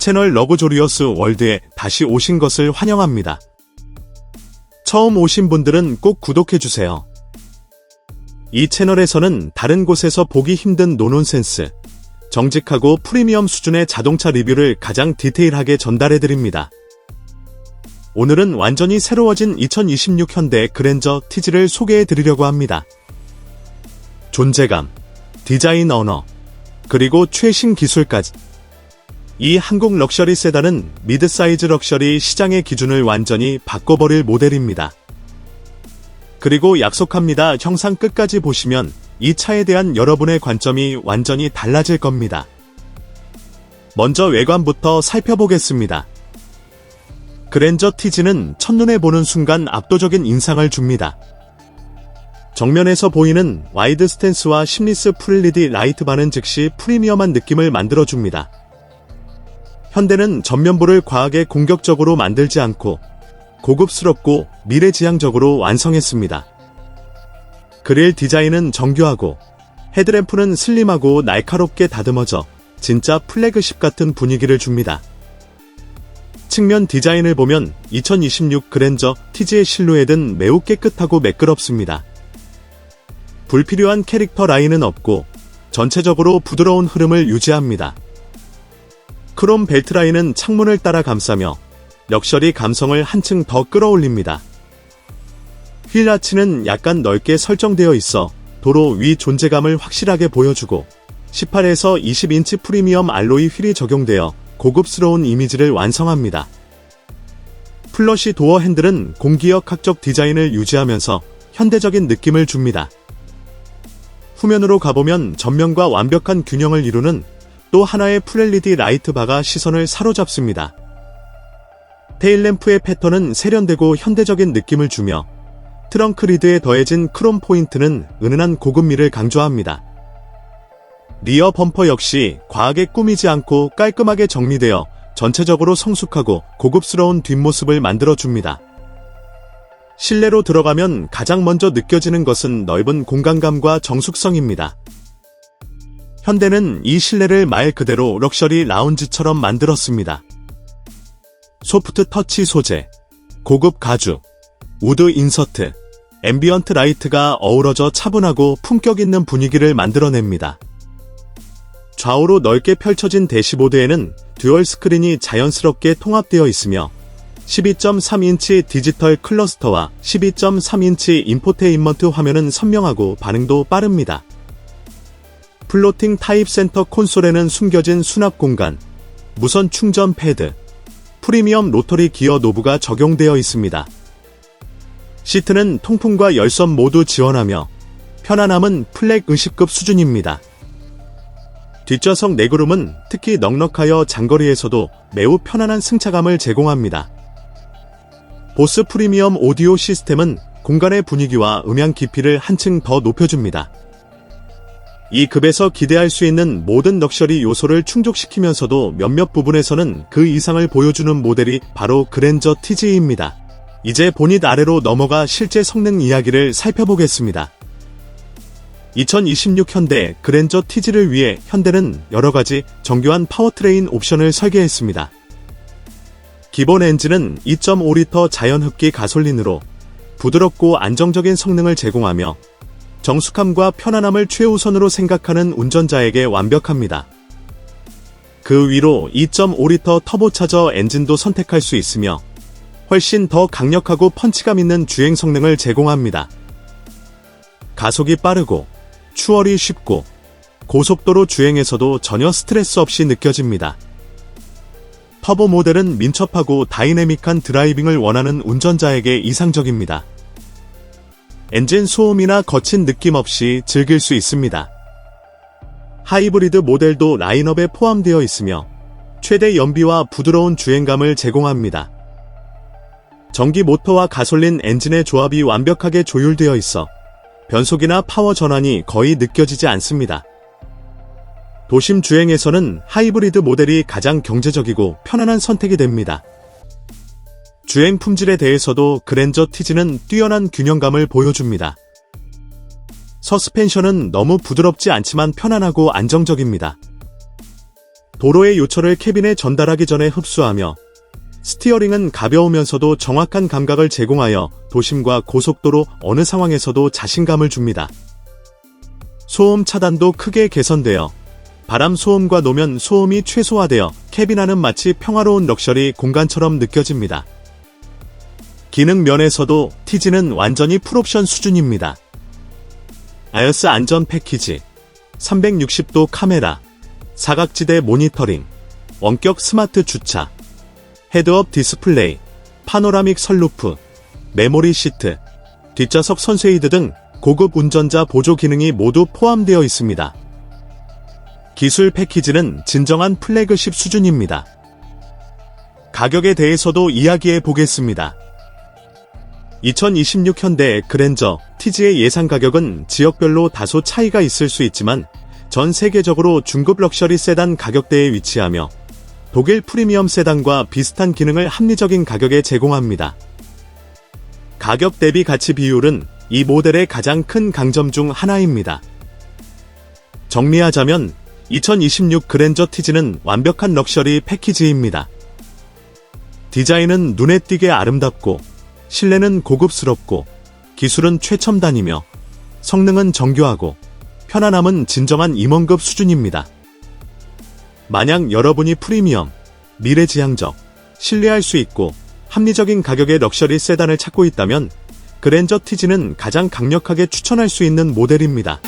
채널 러그조리어스 월드에 다시 오신 것을 환영합니다. 처음 오신 분들은 꼭 구독해주세요. 이 채널에서는 다른 곳에서 보기 힘든 노논센스, 정직하고 프리미엄 수준의 자동차 리뷰를 가장 디테일하게 전달해드립니다. 오늘은 완전히 새로워진 2026 현대 그랜저 티즈를 소개해드리려고 합니다. 존재감, 디자인 언어, 그리고 최신 기술까지. 이 한국 럭셔리 세단은 미드 사이즈 럭셔리 시장의 기준을 완전히 바꿔버릴 모델입니다. 그리고 약속합니다. 영상 끝까지 보시면 이 차에 대한 여러분의 관점이 완전히 달라질 겁니다. 먼저 외관부터 살펴보겠습니다. 그랜저 티즈는 첫눈에 보는 순간 압도적인 인상을 줍니다. 정면에서 보이는 와이드 스탠스와 심리스 프릴리디 라이트 바는 즉시 프리미엄한 느낌을 만들어줍니다. 현대는 전면부를 과하게 공격적으로 만들지 않고 고급스럽고 미래지향적으로 완성했습니다. 그릴 디자인은 정교하고 헤드램프는 슬림하고 날카롭게 다듬어져 진짜 플래그십 같은 분위기를 줍니다. 측면 디자인을 보면 2026 그랜저 티즈의 실루엣은 매우 깨끗하고 매끄럽습니다. 불필요한 캐릭터 라인은 없고 전체적으로 부드러운 흐름을 유지합니다. 크롬 벨트 라인은 창문을 따라 감싸며 럭셔리 감성을 한층 더 끌어올립니다. 휠 아치는 약간 넓게 설정되어 있어 도로 위 존재감을 확실하게 보여주고 18에서 20인치 프리미엄 알로이 휠이 적용되어 고급스러운 이미지를 완성합니다. 플러시 도어 핸들은 공기역 학적 디자인을 유지하면서 현대적인 느낌을 줍니다. 후면으로 가보면 전면과 완벽한 균형을 이루는 또 하나의 풀LED 라이트 바가 시선을 사로잡습니다. 테일램프의 패턴은 세련되고 현대적인 느낌을 주며 트렁크 리드에 더해진 크롬 포인트는 은은한 고급미를 강조합니다. 리어 범퍼 역시 과하게 꾸미지 않고 깔끔하게 정리되어 전체적으로 성숙하고 고급스러운 뒷모습을 만들어줍니다. 실내로 들어가면 가장 먼저 느껴지는 것은 넓은 공간감과 정숙성입니다. 현대는 이 실내를 말 그대로 럭셔리 라운지처럼 만들었습니다. 소프트 터치 소재, 고급 가죽, 우드 인서트, 앰비언트 라이트가 어우러져 차분하고 품격 있는 분위기를 만들어냅니다. 좌우로 넓게 펼쳐진 대시보드에는 듀얼 스크린이 자연스럽게 통합되어 있으며 12.3인치 디지털 클러스터와 12.3인치 인포테인먼트 화면은 선명하고 반응도 빠릅니다. 플로팅 타입 센터 콘솔에는 숨겨진 수납 공간, 무선 충전 패드, 프리미엄 로터리 기어 노브가 적용되어 있습니다. 시트는 통풍과 열선 모두 지원하며 편안함은 플렉 의식급 수준입니다. 뒷좌석 내구름은 특히 넉넉하여 장거리에서도 매우 편안한 승차감을 제공합니다. 보스 프리미엄 오디오 시스템은 공간의 분위기와 음향 깊이를 한층 더 높여줍니다. 이 급에서 기대할 수 있는 모든 럭셔리 요소를 충족시키면서도 몇몇 부분에서는 그 이상을 보여주는 모델이 바로 그랜저 TG입니다. 이제 보닛 아래로 넘어가 실제 성능 이야기를 살펴보겠습니다. 2026 현대 그랜저 TG를 위해 현대는 여러가지 정교한 파워트레인 옵션을 설계했습니다. 기본 엔진은 2.5리터 자연흡기 가솔린으로 부드럽고 안정적인 성능을 제공하며 정숙함과 편안함을 최우선으로 생각하는 운전자에게 완벽합니다. 그 위로 2.5리터 터보차저 엔진도 선택할 수 있으며 훨씬 더 강력하고 펀치감 있는 주행 성능을 제공합니다. 가속이 빠르고 추월이 쉽고 고속도로 주행에서도 전혀 스트레스 없이 느껴집니다. 터보 모델은 민첩하고 다이내믹한 드라이빙을 원하는 운전자에게 이상적입니다. 엔진 소음이나 거친 느낌 없이 즐길 수 있습니다. 하이브리드 모델도 라인업에 포함되어 있으며 최대 연비와 부드러운 주행감을 제공합니다. 전기 모터와 가솔린 엔진의 조합이 완벽하게 조율되어 있어 변속이나 파워 전환이 거의 느껴지지 않습니다. 도심 주행에서는 하이브리드 모델이 가장 경제적이고 편안한 선택이 됩니다. 주행 품질에 대해서도 그랜저 티즈는 뛰어난 균형감을 보여줍니다. 서스펜션은 너무 부드럽지 않지만 편안하고 안정적입니다. 도로의 요철을 캐빈에 전달하기 전에 흡수하며 스티어링은 가벼우면서도 정확한 감각을 제공하여 도심과 고속도로 어느 상황에서도 자신감을 줍니다. 소음 차단도 크게 개선되어 바람 소음과 노면 소음이 최소화되어 캐빈 안은 마치 평화로운 럭셔리 공간처럼 느껴집니다. 기능 면에서도 TG는 완전히 풀옵션 수준입니다. 아이어스 안전 패키지, 360도 카메라, 사각지대 모니터링, 원격 스마트 주차, 헤드업 디스플레이, 파노라믹 선루프, 메모리 시트, 뒷좌석 선쉐이드 등 고급 운전자 보조 기능이 모두 포함되어 있습니다. 기술 패키지는 진정한 플래그십 수준입니다. 가격에 대해서도 이야기해 보겠습니다. 2026 현대 그랜저 TG의 예상 가격은 지역별로 다소 차이가 있을 수 있지만 전 세계적으로 중급 럭셔리 세단 가격대에 위치하며 독일 프리미엄 세단과 비슷한 기능을 합리적인 가격에 제공합니다. 가격 대비 가치 비율은 이 모델의 가장 큰 강점 중 하나입니다. 정리하자면 2026 그랜저 티지는 완벽한 럭셔리 패키지입니다. 디자인은 눈에 띄게 아름답고 실내는 고급스럽고 기술은 최첨단이며 성능은 정교하고 편안함은 진정한 임원급 수준입니다. 만약 여러분이 프리미엄, 미래지향적, 신뢰할 수 있고 합리적인 가격의 럭셔리 세단을 찾고 있다면 그랜저 티지는 가장 강력하게 추천할 수 있는 모델입니다.